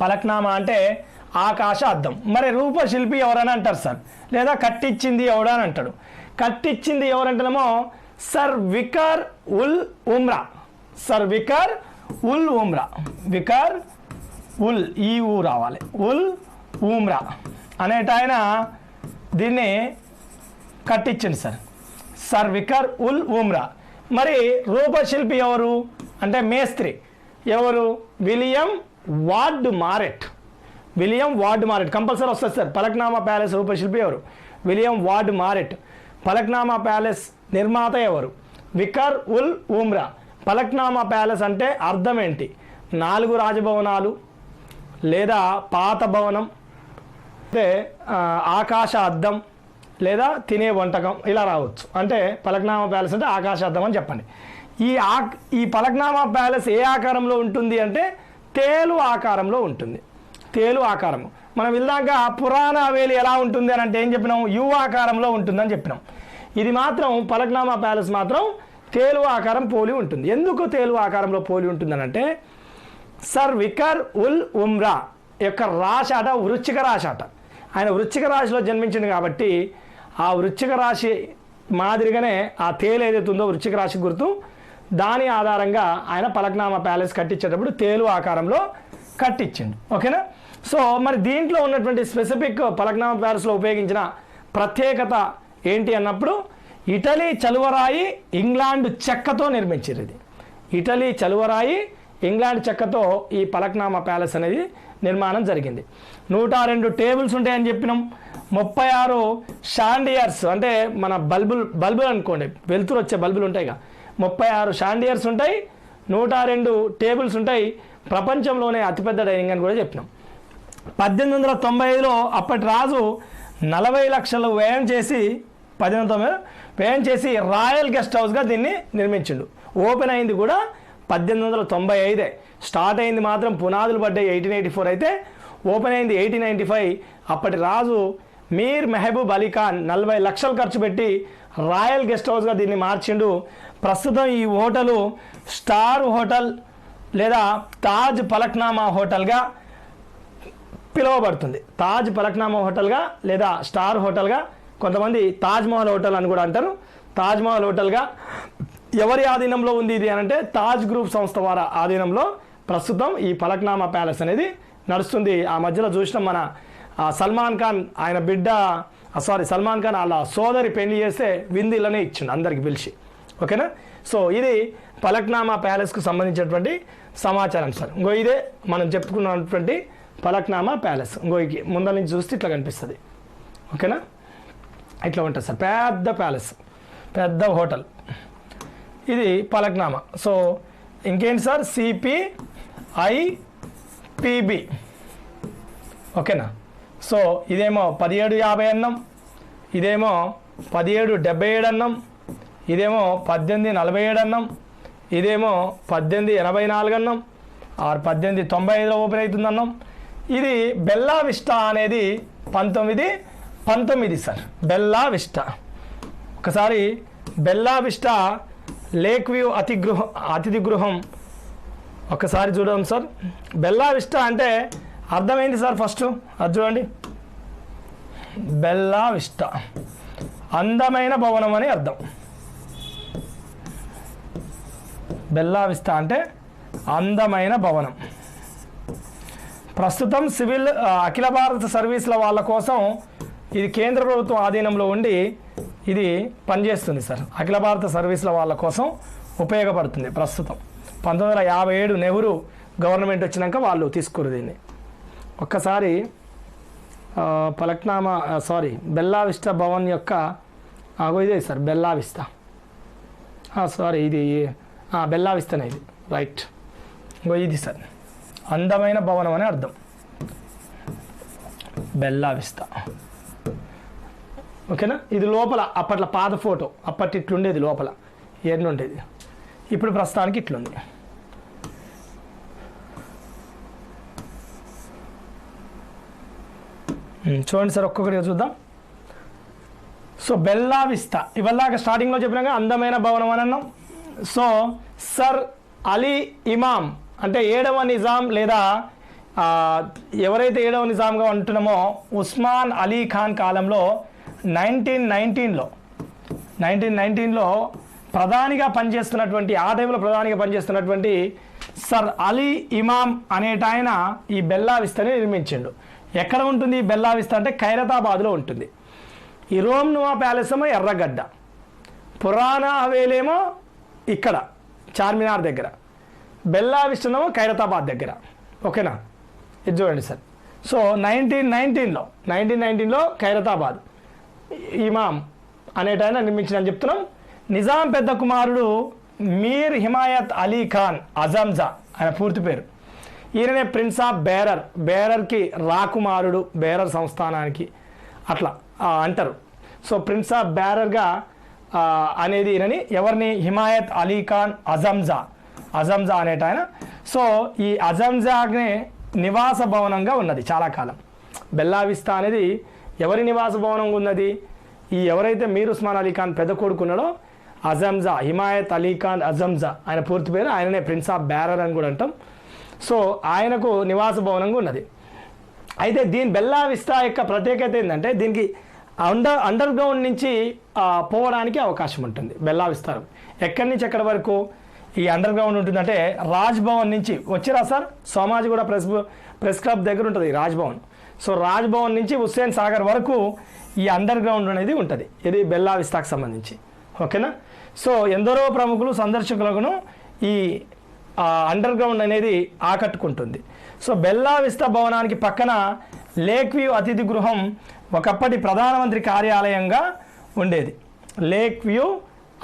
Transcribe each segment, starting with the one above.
పలక్నామా అంటే ఆకాశ అద్దం. మరి రూపశిల్పి ఎవరని అంటారు సార్? లేదా కట్టించింది ఎవడని అని అంటాడు. కట్టించింది ఎవరంటేనేమో సర్ వికర్ ఉల్ ఉమ్రా. సర్ వికర్ ఉల్ ఉమ్రా. వికర్ ఉల్ ఈ ఊ రావాలి. ఉల్ ఉమ్రా. అనేట ఆయన దీన్ని కట్టించింది సార్. సర్ వికర్ ఉల్ ఉమ్రా. మరి రూపశిల్పి ఎవరు? అంటే మేస్త్రి. ఎవరు? William Ward Marrett. William Ward Marrett. Compulsory వస్తుంది సార్. పలక్నామా ప్యాలెస్ రూపశిల్పి ఎవరు? William Ward Marrett. Falaknuma palace నిర్మాత ఎవరు? వికర్ ఉల్ ఉమ్రా. పలక్నామా ప్యాలెస్ అంటే అర్థం ఏంటి? నాలుగు రాజభవనాలు లేదా పాత భవనం అంటే ఆకాశ అద్దం లేదా తినే వంటకం ఇలా రావచ్చు. అంటే పలక్నామా ప్యాలెస్ అంటే ఆకాశ అద్దం అని చెప్పండి. ఈ ఆ ఈ పలక్నామా ప్యాలెస్ ఏ ఆకారంలో ఉంటుంది అంటే తేలు ఆకారంలో ఉంటుంది. తేలు ఆకారము. మనం ఇందాక పురాణ హవేలి ఎలా ఉంటుంది అని అంటే ఏం చెప్పినాం? యు ఆకారంలో ఉంటుందని చెప్పినాం. ఇది మాత్రం పలక్నామా ప్యాలెస్ మాత్రం తేలు ఆకారం పోలి ఉంటుంది. ఎందుకు తేలు ఆకారంలో పోలి ఉంటుందని అంటే సర్ వికర్ ఉల్ ఉమ్రా యొక్క రాశి అట వృశ్చిక రాశాట. ఆయన వృశ్చిక రాశిలో జన్మించింది కాబట్టి ఆ వృశ్చిక రాశి మాదిరిగానే ఆ తేలు ఏదైతే ఉందో వృశ్చిక రాశి గుర్తు దాని ఆధారంగా ఆయన పలక్నామా ప్యాలెస్ కట్టించేటప్పుడు తేలు ఆకారంలో కట్టించిండు. ఓకేనా? సో మరి దీంట్లో ఉన్నటువంటి స్పెసిఫిక్ పలక్నామా ప్యాలెస్లో ఉపయోగించిన ప్రత్యేకత ఏంటి అన్నప్పుడు ఇటలీ చలువరాయి ఇంగ్లాండ్ చెక్కతో నిర్మించారు ఇది. ఇటలీ చలువరాయి ఇంగ్లాండ్ చెక్కతో ఈ పలక్నామా ప్యాలెస్ అనేది నిర్మాణం జరిగింది. నూట రెండు టేబుల్స్ ఉంటాయని చెప్పినాం. ముప్పై ఆరు షాండియర్స్ అంటే మన బల్బులు బల్బులు అనుకోండి వెలుతురు వచ్చే బల్బులు ఉంటాయిగా. ముప్పై ఆరు షాండియర్స్ ఉంటాయి నూట రెండు టేబుల్స్ ఉంటాయి. ప్రపంచంలోనే అతిపెద్ద డైనింగ్ అని కూడా చెప్పినాం. పద్దెనిమిది వందల తొంభై ఐదులో అప్పటి రాజు నలభై లక్షలు వ్యయం చేసి పద్దెనిమిది తొంభై వ్యయం చేసి రాయల్ గెస్ట్ హౌస్గా దీన్ని నిర్మించిండు. ఓపెన్ అయింది కూడా పద్దెనిమిది వందల తొంభై ఐదే. స్టార్ట్ అయింది మాత్రం పునాదులు పడ్డాయి ఎయిటీన్ ఎయిటీ ఫోర్ అయితే. ఓపెన్ అయింది ఎయిటీన్ నైంటీ ఫైవ్. అప్పటి రాజు మీర్ మెహబూబ్ అలీ ఖాన్ నలభై లక్షలు ఖర్చు పెట్టి రాయల్ గెస్ట్ హౌస్గా దీన్ని మార్చిండు. ప్రస్తుతం ఈ హోటలు స్టార్ హోటల్ లేదా తాజ్ పలక్నామా హోటల్గా పిలువబడుతుంది. తాజ్ పలక్నామా హోటల్గా లేదా స్టార్ హోటల్గా కొంతమంది తాజ్ మహల్ హోటల్ అని కూడా అంటారు. తాజ్ మహల్ హోటల్గా ఎవరి ఆధీనంలో ఉంది ఇది అని అంటే తాజ్ గ్రూప్ సంస్థ వారి ఆధీనంలో ప్రస్తుతం ఈ పలక్నామా ప్యాలెస్ అనేది నడుస్తుంది. ఆ మధ్యలో చూసిన మన సల్మాన్ ఖాన్ ఆయన బిడ్డ సారీ సల్మాన్ ఖాన్ వాళ్ళ సోదరి పెళ్ళి చేస్తే విందిలోనే ఇచ్చిండు అందరికి పిలిచి. ఓకేనా? సో ఇది పలక్నామా ప్యాలెస్కు సంబంధించినటువంటి సమాచారం సార్. ఇంకో ఇదే మనం చెప్పుకున్నటువంటి పలక్నామా ప్యాలెస్. ఇంకో ముందర నుంచి చూస్తే ఇట్లా కనిపిస్తుంది. ఓకేనా? ఇట్లా ఉంటుంది సార్. పెద్ద ప్యాలెస్. పెద్ద హోటల్. ఇది పలక్నామా. సో ఇంకేంటి సార్? సిపిఐ ఓకేనా? సో ఇదేమో పదిహేడు యాభై అన్నం. ఇదేమో పదిహేడు డెబ్బై ఏడు అన్నం. ఇదేమో పద్దెనిమిది నలభై ఏడు అన్నం ఇదేమో పద్దెనిమిది ఎనభై నాలుగు అన్నం ఆరు పద్దెనిమిది తొంభై ఐదులో ఓపెన్ అవుతుంది అన్నం ఇది బెల్లా విస్టా అనేది పంతొమ్మిది పంతొమ్మిది సార్. బెల్లా విస్టా ఒకసారి బెల్లా విస్టా లేక్ వ్యూ అతి గృహ అతిథి గృహం. ఒకసారి చూడండి సార్. బెల్లా విస్టా అంటే అర్థమైంది సార్ ఫస్ట్. అది చూడండి. బెల్లా విస్టా అందమైన భవనం అని అర్థం. బెల్లావిస్తా అంటే అందమైన భవనం. ప్రస్తుతం సివిల్ అఖిల భారత సర్వీసుల వాళ్ళ కోసం ఇది కేంద్ర ప్రభుత్వం ఆధీనంలో ఉండి ఇది పనిచేస్తుంది సార్. అఖిల భారత సర్వీసుల వాళ్ళ కోసం ఉపయోగపడుతుంది ప్రస్తుతం. పంతొమ్మిది వందల యాభై ఏడు నెహ్రూ గవర్నమెంట్ వచ్చినాక వాళ్ళు తీసుకురు దీన్ని. ఒక్కసారి పలక్నామా సారీ బెల్లావిస్టా భవన్ యొక్క ఆగో ఇదే సార్ బెల్లావిస్తా. సారీ ఇది ఆ, ఇది. రైట్ ఇంకో ఇది సార్. అందమైన భవనం అని అర్థం. బెల్లావిస్తా. ఓకేనా? ఇది లోపల అప్పట్లో పాత ఫోటో. అప్పటి ఇట్లుండేది లోపల. ఎన్నుండేది ఇప్పుడు ప్రస్తుతానికి ఇట్లుంది. చూడండి సార్ ఒక్కొక్కటిగా చూద్దాం. సో బెల్లా విస్తా ఇవల్లాక స్టార్టింగ్లో చెప్పినాక అందమైన భవనం అని అన్నాం. సో సర్ అలీ ఇమామ్ అంటే ఏడవ నిజాం లేదా ఎవరైతే ఏడవ నిజాంగా ఉంటున్నామో ఉస్మాన్ అలీ ఖాన్ కాలంలో నైన్టీన్ నైన్టీన్లో నైన్టీన్ నైన్టీన్లో ప్రధానిగా పనిచేస్తున్నటువంటి ఆ టైంలో ప్రధానిగా పనిచేస్తున్నటువంటి సర్ అలీ ఇమామ్ అనేట ఆయన ఈ బెల్లా విస్తని నిర్మించిండు. ఎక్కడ ఉంటుంది ఈ బెల్లా విస్తా అంటే ఖైరతాబాద్లో ఉంటుంది. ఈ రోమ్ నువా ప్యాలెస్ ఏమో ఎర్రగడ్డ. పురాణ హవేలేమో ఇక్కడ చార్మినార్ దగ్గర. బెల్లా విస్తనేమో ఖైరతాబాద్ దగ్గర. ఓకేనా? ఇది చూడండి సార్. సో నైన్టీన్ నైన్టీన్లో నైన్టీన్ నైన్టీన్లో ఖైరతాబాద్. ఇమాం అనేటాయన నిర్మించిన చెప్తున్నాం. నిజాం పెద్ద కుమారుడు మీర్ హిమాయత్ అలీ ఖాన్ అజంజా ఆయన పూర్తి పేరు. ఈయననే prince of bearer. బేరర్కి Rakumarudu bearer సంస్థానానికి అట్లా అంటారు. సో ప్రిన్స్ ఆఫ్ బ్యారర్గా అనేది ఈయనని ఎవరిని? హిమాయత్ అలీ ఖాన్ అజంజా. అజంజా అనేట ఆయన. సో ఈ అజంజానే నివాస భవనంగా ఉన్నది చాలా కాలం. బెల్లావిస్తా అనేది ఎవరి నివాస భవనంగా ఉన్నది? ఈ ఎవరైతే మీర్ ఉస్మాన్ అలీ ఖాన్ పెద్ద కొడుకున్నాడో అజంజా హిమాయత్ అలీ ఖాన్ అజంజా ఆయన పూర్తి పేరు ఆయననే ప్రిన్స్ ఆఫ్ బ్యారర్ అని కూడా అంటాం. సో ఆయనకు నివాస భవనంగా ఉన్నది. అయితే దీని బెల్లా విస్తా యొక్క ప్రత్యేకత ఏంటంటే దీనికి అండర్ అండర్ గ్రౌండ్ నుంచి పోవడానికి అవకాశం ఉంటుంది. బెల్లా విస్తారం. ఎక్కడి నుంచి ఎక్కడి వరకు ఈ అండర్ గ్రౌండ్ ఉంటుందంటే రాజ్భవన్ నుంచి. వచ్చిరా sir? Somajiguda press press club దగ్గర ఉంటుంది రాజ్భవన్. సో రాజ్భవన్ నుంచి హుస్సేన్ సాగర్ వరకు ఈ అండర్ గ్రౌండ్ అనేది ఉంటుంది. ఇది బెల్లా విస్తాకు సంబంధించి. ఓకేనా? సో ఎందరో ప్రముఖులు సందర్శకులను ఈ అండర్గ్రౌండ్ అండర్ గ్రౌండ్ అనేది ఆకట్టుకుంటుంది. సో బెల్లా విస్తా భవనానికి పక్కన లేక్ వ్యూ అతిథి గృహం ఒకప్పటి ప్రధానమంత్రి కార్యాలయంగా ఉండేది. లేక్ వ్యూ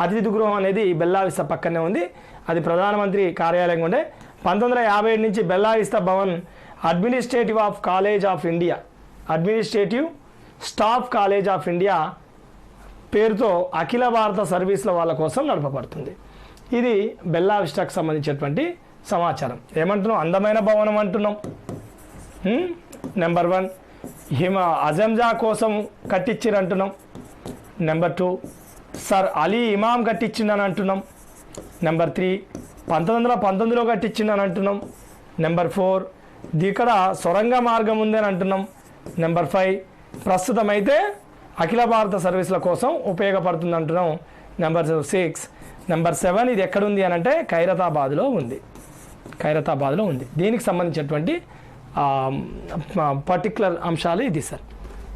అతిథి గృహం అనేది బెల్లావిస్తా పక్కనే ఉంది. అది ప్రధానమంత్రి కార్యాలయంగా ఉండే. పంతొమ్మిది వందల యాభై ఏడు నుంచి Bella Vista Bhavan administrative of college of India administrative staff college of India పేరుతో అఖిల భారత సర్వీసుల వాళ్ళ కోసం నడపబడుతుంది. ఇది బెల్లావిస్టాకు సంబంధించినటువంటి సమాచారం. ఏమంటున్నాం అందమైన భవనం అంటున్నాం నెంబర్ వన్ హిమ అజంజా కోసం కట్టించిరంటున్నాం number two sir Ali Imam కట్టించిందని అంటున్నాం. నెంబర్ త్రీ పంతొమ్మిది వందల పంతొమ్మిదిలో కట్టించిందని అంటున్నాం. నెంబర్ ఫోర్ ఇక్కడ సొరంగ మార్గం ఉందని అంటున్నాం. నెంబర్ ఫైవ్ ప్రస్తుతం అయితే అఖిల భారత సర్వీసుల కోసం ఉపయోగపడుతుంది అంటున్నాం. నెంబర్ సిక్స్ నెంబర్ సెవెన్ ఇది ఎక్కడుంది అని అంటే ఖైరతాబాద్లో ఉంది. ఖైరతాబాద్లో ఉంది. దీనికి సంబంధించినటువంటి పర్టికులర్ అంశాలు ఇది సార్